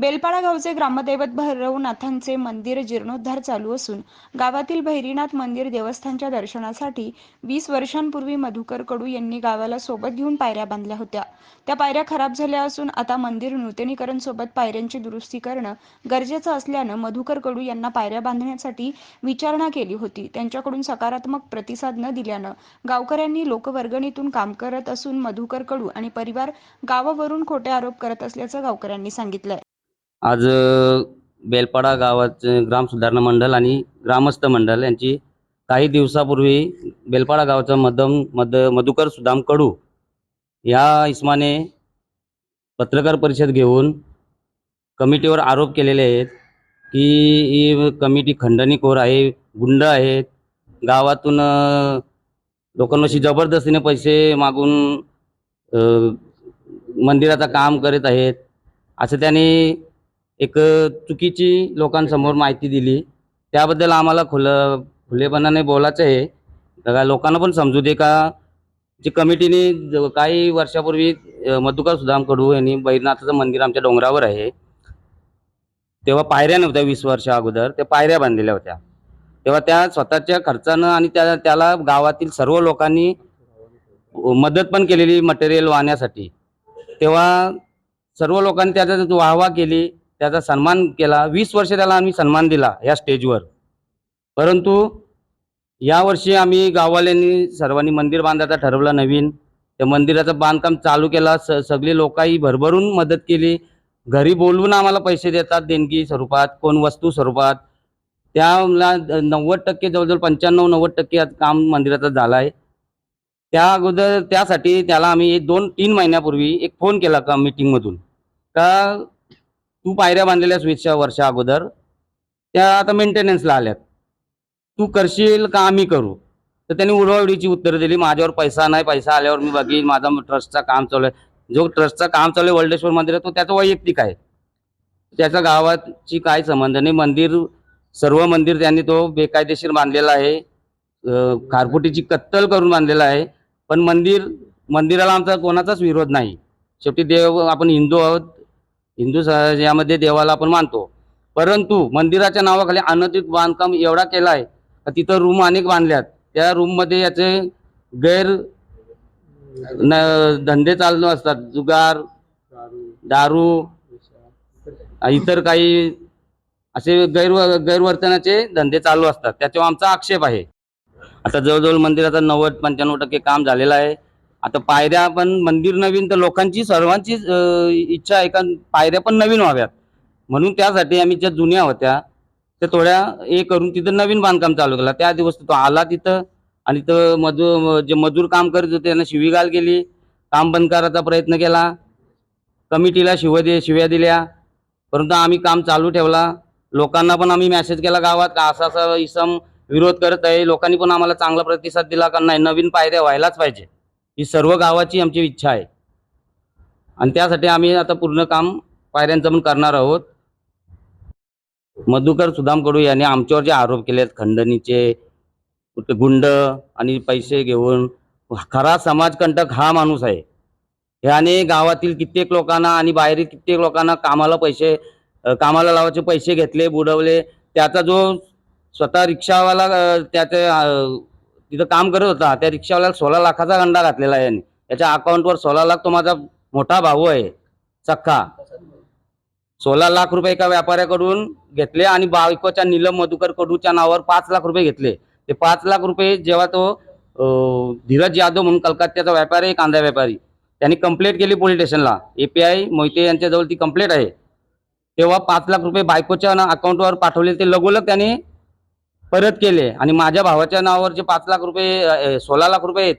बेलपाडा गावचे ग्रामदैवत भैरवनाथांचे मंदिर जीर्णोद्धार चालू असून गावातील भैरीनाथ मंदिर देवस्थानच्या दर्शनासाठी वीस वर्षांपूर्वी मधुकर कडू यांनी गावाला सोबत घेऊन पायऱ्या बांधल्या होत्या. त्या पायऱ्या खराब झाल्या असून आता मंदिर नूतनीकरण सोबत पायऱ्यांची दुरुस्ती करणं गरजेचं असल्यानं मधुकर कडू यांना पायऱ्या बांधण्यासाठी विचारणा केली होती. त्यांच्याकडून सकारात्मक प्रतिसाद न दिल्यानं गावकऱ्यांनी लोकवर्गणीतून काम करत असून मधुकर कडू आणि परिवार गावावरून खोटे आरोप करत असल्याचं गावकऱ्यांनी सांगितलंय. आज बेलपाडा गावाचे ग्राम सुधारणा मंडळ आणि ग्रामस्थ मंडळ यांची काही दिवसापूर्वी बेलपाडा गावाचा मदम मद मधुकर सुदाम कडू या इस्माने पत्रकार परिषद घेऊन कमिटीवर आरोप केलेले आहेत की ही कमिटी खंडणीखोर आहे गुंड आहेत गावातून अ, लोकांपाशी जबरदस्तीने पैसे मागून मंदिराचं काम करीत आहेत. असं त्यांनी एक चुकीची लोकांसमोर माहिती दिली. त्याबद्दल आम्हाला खुलं खुलेपणाने बोलायचं आहे. लोकांना पण समजू दे का? जी कमिटीने काही वर्षापूर्वी मधुकर सुदाम कडू यांनी बैरनाथाचं मंदिर आमच्या डोंगरावर आहे. तेव्हा पायऱ्या नव्हत्या वीस वर्षा अगोदर त्या पायऱ्या बांधलेल्या होत्या. तेव्हा त्या स्वतःच्या खर्चानं आणि त्या त्याला गावातील सर्व लोकांनी मदत पण केलेली मटेरियल वाहण्यासाठी. तेव्हा सर्व लोकांनी त्याचा वाहवा केली. त्याचा सन्मान केला. वीस वर्ष त्याला आम्ही सन्मान दिला या स्टेजवर. परंतु यावर्षी आम्ही गाववाल्यांनी सर्वांनी मंदिर बांधायचं ठरवलं नवीन. त्या मंदिराचं बांधकाम चालू केला. स सगळी लोकांनी भरभरून मदत केली. घरी बोलवून आम्हाला पैसे देतात देणगी स्वरूपात कोण वस्तू स्वरूपात. त्याला नव्वद टक्के जवळजवळ पंच्याण्णव नव्वद टक्के काम मंदिराचं झालं आहे त्या अगोदर त्यासाठी त्याला आम्ही एक दोन तीन महिन्यापूर्वी एक फोन केला का मीटिंगमधून का तू पायऱ्या बांधलेल्यास वीसच्या वर्षा अगोदर त्या आता मेंटेनन्सला आल्यात. तू करशील का आम्ही करू? तर त्यांनी उडवाउडीची उत्तरं दिली माझ्यावर पैसा नाही पैसा आल्यावर मी बघीन माझा ट्रस्टचा काम चालू आहे. जो ट्रस्टचा काम चालू आहे वर्ल्डेश्वर मंदिर आहे तो त्याचा वैयक्तिक आहे. त्याचा गावाची काय संबंध नाही. मंदिर सर्व मंदिर त्यांनी तो बेकायदेशीर बांधलेला आहे. खारफुटीची कत्तल करून बांधलेला आहे. पण मंदिर मंदिराला आमचा कोणाचाच विरोध नाही. शेवटी देव आपण हिंदू आहोत हिंदू स- यामध्ये देवाला आपण मानतो. परंतु मंदिराच्या नावाखाली अनधिक बांधकाम एवढा केला आहे तिथं रूम अनेक बांधल्यात. त्या रूममध्ये याचे गैर न धंदे चालू असतात. जुगार दारू इतर काही असे गैर गैरवर्तनाचे धंदे चालू असतात. त्याच्यावर आमचा आक्षेप आहे. आता जवळजवळ मंदिराचा नव्वद पंच्याण्णव टक्के काम झालेलं आहे. आता पायऱ्या पण मंदिर नवीन तर लोकांची सर्वांची इच्छा आहे का पायऱ्या पण नवीन व्हाव्यात. म्हणून त्यासाठी आम्ही ज्या जुन्या होत्या त्या थोड्या हे करून तिथं नवीन बांधकाम चालू केला. त्या दिवस तो आला तिथं आणि तर मजूर जे मजूर काम करत होते त्यांना शिवीगाल केली. काम बंद करायचा प्रयत्न केला. कमिटीला शिव दे शिव्या दिल्या. परंतु आम्ही काम चालू ठेवला. लोकांना पण आम्ही मेसेज केला गावात का असा असा इसम विरोध करत आहे. लोकांनी पण आम्हाला चांगला प्रतिसाद दिला का नाही? नवीन पायऱ्या व्हायलाच पाहिजे. ही सर्व गावाची आमची इच्छा आहे. आणि त्यासाठी आम्ही आता पूर्ण काम पायऱ्यांचं पण करणार आहोत. मधुकर सुदाम कडू यांनी आमच्यावर जे आरोप केले आहेत खंडणीचे कुठे गुंड आणि पैसे घेऊन खरा समाजकंटक हा माणूस आहे. ह्याने गावातील कित्येक लोकांना आणि बाहेरील कित्येक लोकांना कामाला पैसे कामाला लावायचे पैसे घेतले बुडवले. त्याचा जो स्वतः रिक्षावाला त्याचे तिथं काम करत होता. त्या रिक्षावाल्याला सोळा लाखाचा गंडा घातलेला आहे यांनी. त्याच्या अकाउंटवर सोळा लाख तो माझा मोठा भाऊ आहे चक्का. सोळा लाख रुपये एका व्यापाऱ्याकडून घेतले आणि बायकोच्या नीलम मधुकर कडूच्या नावावर पाच लाख रुपये घेतले. ते पाच लाख रुपये जेव्हा तो धीरज यादव म्हणून कलकत्त्याचा व्यापारी आहे कांदा व्यापारी. त्यांनी कंप्लेंट केली पोलीस स्टेशनला एपीआय मोहिते यांच्याजवळ ती कंप्लेंट आहे. तेव्हा पाच लाख रुपये बायकोच्या अकाउंटवर पाठवले. ते लगोलग त्याने परत केले आणि माझ्या भावाच्या नावावर जे पाच लाख रुपये सोळा लाख रुपये आहेत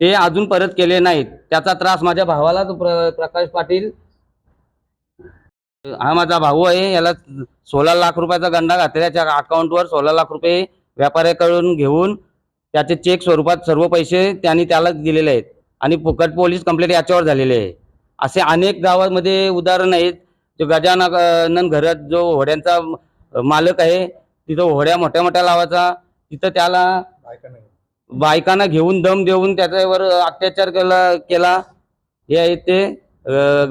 ते अजून परत केले नाहीत. त्याचा त्रास माझ्या भावाला तो प्र प्रकाश पाटील हा माझा भाऊ आहे याला सोळा लाख रुपयाचा गंडा घातला त्याच्या अकाउंटवर सोळा लाख रुपये व्यापाऱ्याकडून घेऊन त्याचे चेक स्वरूपात सर्व पैसे त्यांनी त्याला दिलेले आहेत. आणि फुकट पोलीस कंप्लेंट याच्यावर झालेले आहे. असे अनेक गावामध्ये उदाहरण आहेत. जो गजानन घरात जो होड्यांचा मालक आहे तिथं होड्या मोठ्या मोठ्या लावायचा. तिथं त्याला बायकांना घेऊन. दम देऊन त्याच्यावर अत्याचार केला केला. हे आहे ते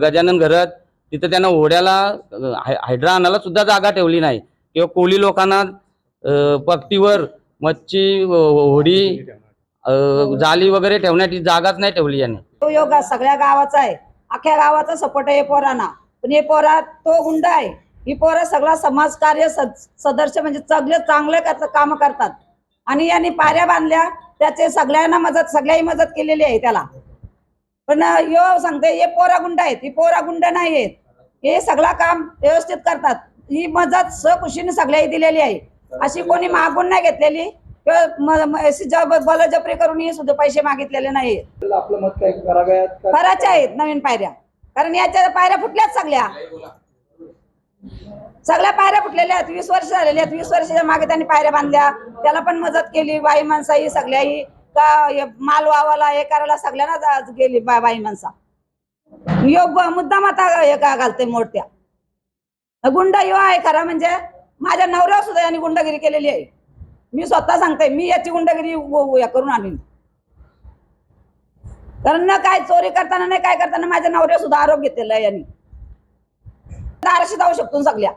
गजानन घरत. तिथं त्यांना ओढ्याला हायड्रा आणायला सुद्धा जागा ठेवली नाही. किंवा कोळी लोकांना अं, पट्टीवर मच्छी होडी जाली वगैरे ठेवण्याची जागाच नाही ठेवली यांनी. तो योगा सगळ्या गावाचा आहे. अख्ख्या गावाचा सपोर्ट आहे पोरांना. पण हे पोरा तो गुंड आहे. ही पोरं सगळा समाजकार्य सद- सदस्य म्हणजे सगळे चांगले काम करतात. आणि यांनी पाऱ्या बांधल्या त्याचे सगळ्यांना मदत सगळ्याही मदत केलेली आहे त्याला. पण यो सांगते हे पोरा गुंड आहेत. ही पोरा गुंड नाही आहेत. हे सगळं काम व्यवस्थित करतात. ही मदत सकुशीने सगळ्याही दिलेली आहे. अशी कोणी मागून नाही घेतलेली. किंवा बलजबरी करून ही सुद्धा पैसे मागितलेले नाही आपलं मत काय? कराव्यात का? करायच्या आहेत नवीन पायऱ्या. कारण याच्या पायऱ्या फुटल्याच सगळ्या. सगळ्या पायऱ्या फुटलेल्या आहेत. वीस वर्ष झालेल्या आहेत. वीस वर्षाच्या मागे त्यांनी पायऱ्या बांधल्या. त्याला पण मदत केली. बाई माणसाही सगळ्याही. का माल वावाला हे करायला सगळ्यांना गेली बा- बाई माणसा. योग मुद्दाम आता हे का घालते मोठ्या? गुंड यो आहे खरा म्हणजे माझ्या नवऱ्यावर सुद्धा यांनी गुंडगिरी केलेली आहे. मी स्वतः सांगते मी याची गुंडगिरी करून आणली. कारण ना काय चोरी करताना नाही काय करताना माझ्या नवऱ्या सुद्धा आरोप घेतलेला आहे यांनी. धाराशी जाऊ शकतो सगळ्या.